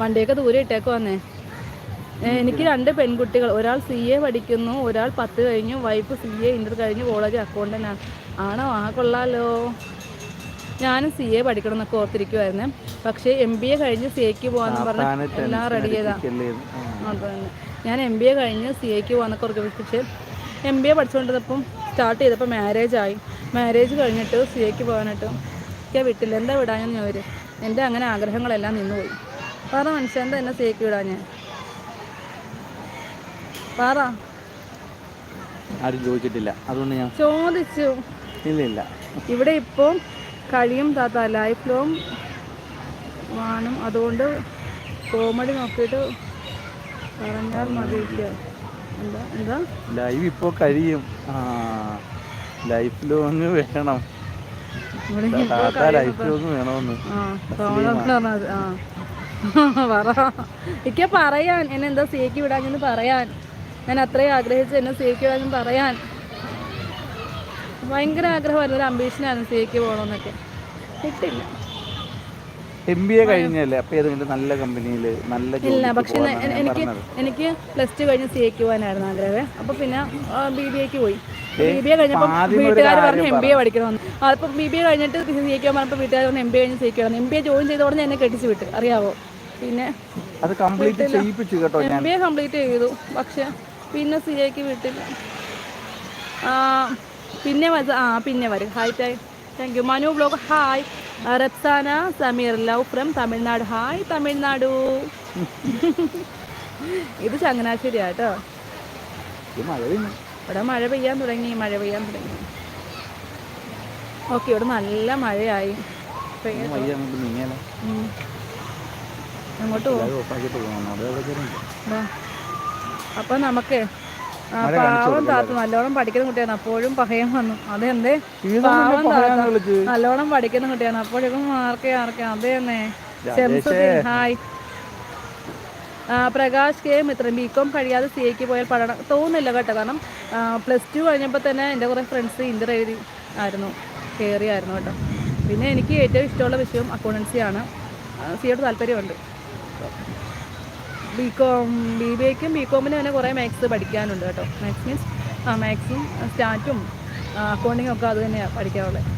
വണ്ടിയൊക്കെ ദൂരെ ഇട്ടേക്ക് വന്നേ. എനിക്ക് രണ്ട് പെൺകുട്ടികൾ. ഒരാൾ സി എ പഠിക്കുന്നു ഒരാൾ പത്ത് കഴിഞ്ഞു വൈഫ് സി എ ഇന്റർ കഴിഞ്ഞു കോളേജ് അക്കൗണ്ടന്റ് ആണോ. ആ കൊള്ളാലോ. ഞാനും സി എ പഠിക്കണം എന്നൊക്കെ ഓർത്തിരിക്കുമായിരുന്നേ പക്ഷേ എം ബി എ കഴിഞ്ഞ് സി എക്ക് പോകാന്ന് പറഞ്ഞ് എല്ലാം റെഡി ചെയ്താ. ഞാൻ എം ബി എ കഴിഞ്ഞ് സി എക്ക് പോകാന്നൊക്കെ ഓർക്കിച്ച് എം ബി എ പഠിച്ചുകൊണ്ടിരുന്നപ്പം സ്റ്റാർട്ട് ചെയ്തപ്പോൾ മാരേജ് ആയി. മാരേജ് കഴിഞ്ഞിട്ട് സി എക്ക് പോകാനായിട്ട് എനിക്ക് വിട്ടില്ല എന്താ വിടാഞ്ഞെന്ന് അവർ എന്റെ അങ്ങനെ ആഗ്രഹങ്ങളെല്ലാം നിന്നുപോയി. പറ മനുഷ്യൻ എന്താ എന്നെ സി എക്ക് വിടാൻ ഞാൻ പറ. ആരും ചോദിച്ചിട്ടില്ല. അതുകൊണ്ട് ഞാൻ ചോദിച്ചു. ഇല്ല ഇല്ല ഇവിടെ ഇപ്പോൾ കഴിയും താത്ത ലൈഫ് ലോങ് വേണം അതുകൊണ്ട് കോമഡി നോക്കിയിട്ട് പറഞ്ഞാൽ മതി എന്താ എന്താ? ലൈവ് ഇപ്പോൾ കഴിയും. ആ ലൈഫ് ലോങ് വേണം. താത്ത ലൈഫ് ലോങ് വേണമെന്ന് എനിക്ക് പറയാൻ എന്നെ എന്താ സേക്ക് വിടാഞ്ഞെന്ന് പറയാൻ. ഞാൻ അത്രയും ആഗ്രഹിച്ചു എന്നെ സേക്ക് വിടാഞ്ഞെന്ന് പറയാൻ. ഭയങ്കര ആഗ്രഹമായിരുന്നു ഒരു അംബീഷനായിരുന്നു സേക്ക് പോകണമെന്നൊക്കെ കിട്ടില്ല. എം ബി എ കഴിഞ്ഞല്ലേ? അപ്പൊ ഏതെങ്കിലും നല്ല കമ്പനിയിൽ നല്ല ഇല്ല പക്ഷെ എനിക്ക് എനിക്ക് പ്ലസ് ടു കഴിഞ്ഞ് സി എക്ക് പോകാനായിരുന്നു ആഗ്രഹം. അപ്പൊ പിന്നെ ബി ബി എക്ക് പോയി. ബി ബി എ കഴിഞ്ഞപ്പോൾ വീട്ടുകാർ പറഞ്ഞ് എം ബി എ പഠിക്കണമെന്ന്. അപ്പോൾ ബി ബി എ കഴിഞ്ഞിട്ട് എക്ക് പറഞ്ഞപ്പോൾ വീട്ടുകാർ പറഞ്ഞ് എം ബി എ കഴിഞ്ഞ് ജയിക്കണം എം ബി എ ജോയിൻ ചെയ്ത ഉടനെ എന്നെ കെട്ടിച്ച് വിട്ട്. അറിയാവോ? പിന്നെ അത് കംപ്ലീറ്റ് ചെയ്യിപ്പിച്ചു കേട്ടോ എം ബി എ കംപ്ലീറ്റ് ചെയ്തു. പക്ഷെ പിന്നെ സി എക്ക് വിട്ടില്ല. ആ, പിന്നെ ആ പിന്നെ വരും. Hi thank thank you Manu blog. Hi Rapsana Sameer love from Tamil Nadu. Hi Tamil Nadu. ഇത് ചങ്ങനാശ്ശേരിയാട്ടോ മഴ. ഇവിടെ മഴ പെയ്യാൻ തുടങ്ങി മഴ പെയ്യാൻ തുടങ്ങി. ഓക്കെ ഇവിടെ നല്ല മഴയായി. അങ്ങോട്ട്. അപ്പൊ നമുക്ക് പാവം താത്ത നല്ലോണം പഠിക്കുന്ന കുട്ടിയാണ്. അപ്പോഴും പഹയം വന്നു. അതെന്തേ? പാവം താത്ത. നല്ലോണം പഠിക്കുന്ന കുട്ടിയാണ്. അപ്പോഴേക്കും മാർക്കേ ആർക്കെ അതെന്നെ hi. Prakash K Mithran B കഴിയാതെ സി എക്ക് പോയാൽ പഠനം തോന്നുന്നില്ല കേട്ടോ. കാരണം പ്ലസ് ടു കഴിഞ്ഞപ്പോൾ തന്നെ എന്റെ കുറേ ഫ്രണ്ട്സ് ഇന്റർ എഴുതി ആയിരുന്നു കയറിയായിരുന്നു കേട്ടോ. പിന്നെ എനിക്ക് ഏറ്റവും ഇഷ്ടമുള്ള വിഷയം അക്കൗണ്ടൻസിയാണ് സിയോട് താല്പര്യമുണ്ട്. ബി കോം ബി ബി എക്കും ബി കോമിന് തന്നെ കുറേ മാത്സ് പഠിക്കാനുണ്ട് കേട്ടോ. മാത്സ് മീൻസ് ആ മാത്സും സ്റ്റാറ്റും അക്കൗണ്ടിങ്ങും ഒക്കെ അത് തന്നെയാണ് പഠിക്കാനുള്ളത്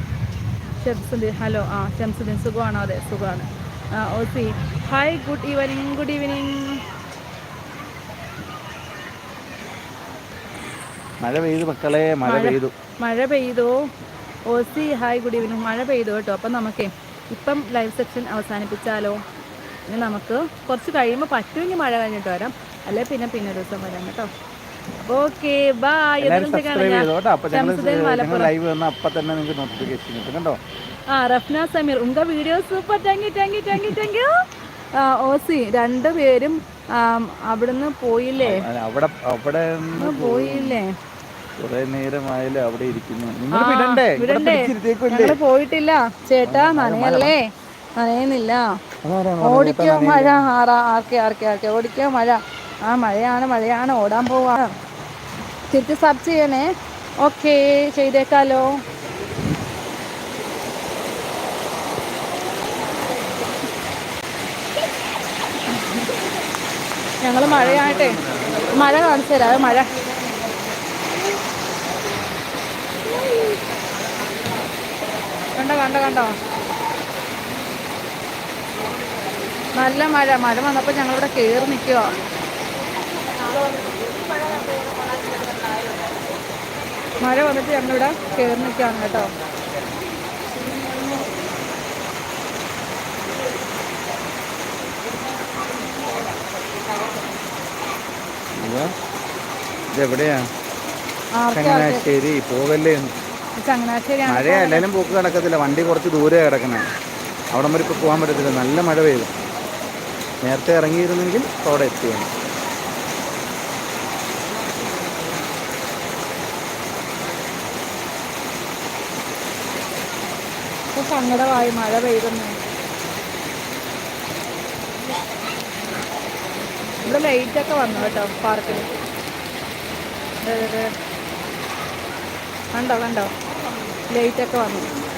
ഷംസുദ്ദീൻ ഹലോ ആ ഷംസുദ്ദീൻ സുഖമാണോ? അതെ സുഖമാണ്. Aussie hi good evening good evening മഴ പെയ്തു മക്കളെ മഴ പെയ്തു. മഴ പെയ്തോ. ഓസി ഹായ് ഗുഡ് ഈവനിങ് മഴ പെയ്തു കേട്ടോ. അപ്പം നമുക്കേ ഇപ്പം ലൈവ് സെക്ഷൻ അവസാനിപ്പിച്ചാലോ? ഇനി നമുക്ക് കുറച്ച് കഴിയുമ്പോൾ പറ്റുമെങ്കിൽ മഴ കഴിഞ്ഞിട്ട് വരാം. അല്ലെ പിന്നെ പിന്നെ ദിവസം വരാം കേട്ടോ. Okay bye Malappuram. ലൈവ് വന്നാൽ അപ്പം തന്നെ നിങ്ങൾക്ക് നോട്ടിഫിക്കേഷൻ കിട്ടും കേട്ടോ. ആ Rafna Sameer ഉങ്ക video super thank you thank you thank you thank you Aussie രണ്ടുപേരും അവിടുന്ന് പോയില്ലേ? അവിടെ അവിടെ പോയില്ലേ? കുറെ നേരമായാലും അവിടെ ഇരിക്കുന്നു. പോയിട്ടില്ല. ചേട്ടാ നനയല്ലേ? നനയുന്നില്ല. ഓടിക്കോ മഴ. ആറാ ആർക്കെ ആർക്കെ ആർക്കെ. ഓടിക്കോ മഴ. ആ മഴയാണ് മഴയാണ്. ഓടാൻ പോവാ. തിരിച്ച് സബ് ചെയ്യണേ. ഓക്കേ ചെയ്തേക്കാലോ. ഞങ്ങൾ മഴയായിട്ടെ മഴ കാണിച്ചു തരാം. മഴ. കണ്ടോ കണ്ടോ കണ്ടോ? നല്ല മഴ. മഴ വന്നപ്പോൾ ഞങ്ങളിവിടെ കയറി നിൽക്കുക മഴ വന്നിട്ട് ഞങ്ങളിവിടെ കയറി നിൽക്കുകയാണ് കേട്ടോ. ഇത് ഇതെവിടെയാ? ചങ്ങനാശ്ശേരി. പോകല്ലേ മഴ എല്ലാവരും പോക്ക് കിടക്കത്തില്ല വണ്ടി കുറച്ച് ദൂരെ കിടക്കണേ. അവിടെ വരെ ഇപ്പോൾ പോകാൻ പറ്റത്തില്ല. നല്ല മഴ പെയ്തു. നേരത്തെ ഇറങ്ങിയിരുന്നെങ്കിൽ അവിടെ എത്തിയാണ് സങ്കടമായി. മഴ പെയ്തെന്ന് ഇവിടെ ലൈറ്റ് ഒക്കെ വന്നു കേട്ടോ പാർക്കിൽ കണ്ടോ കണ്ടോ? ലൈറ്റ് ഒക്കെ വന്നു.